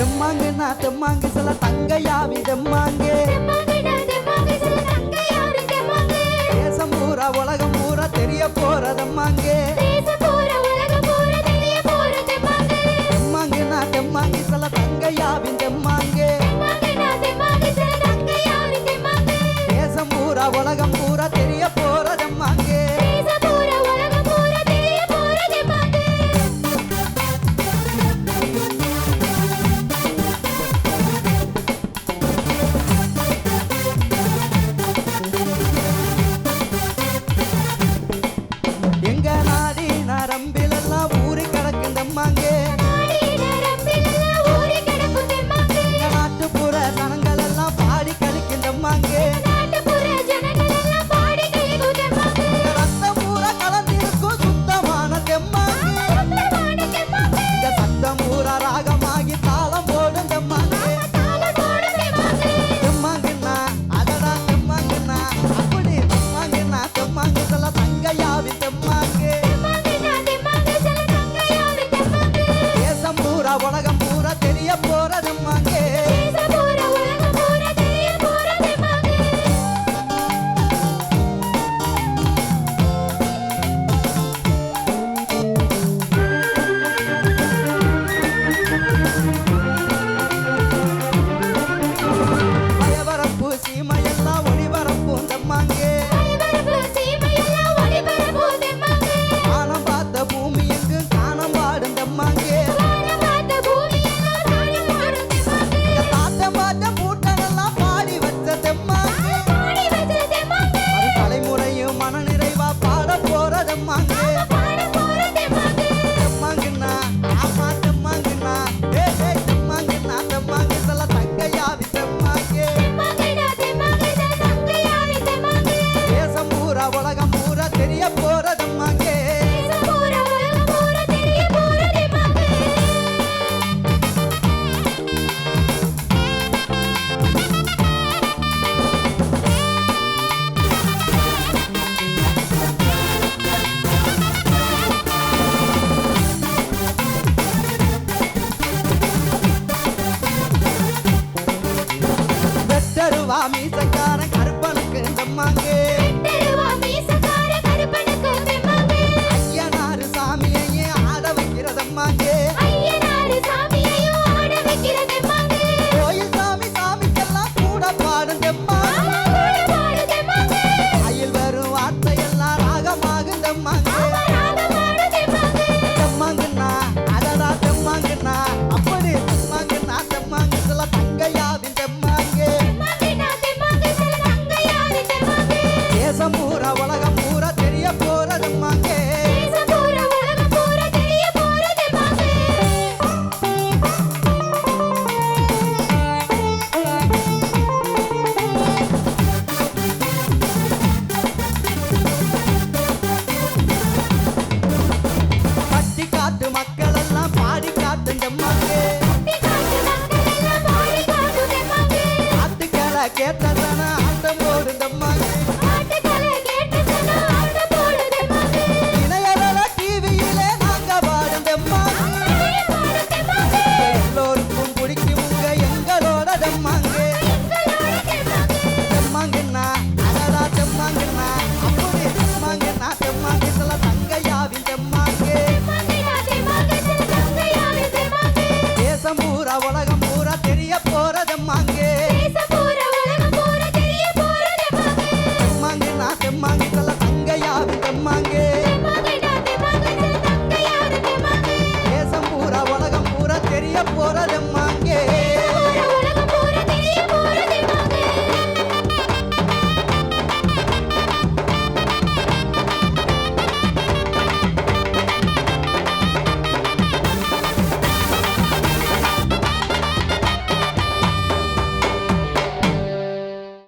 தெம்மாங்க நான் தெம்மாங்க சொல்ல தங்கையாவி தெம்மாங்க தேசம் பூரா உலகம் பூரா தெரிய போறதம்மாங்க. வாமி சங்காரன் கருப்பனுக்கு இந்த மாங்கே. quieta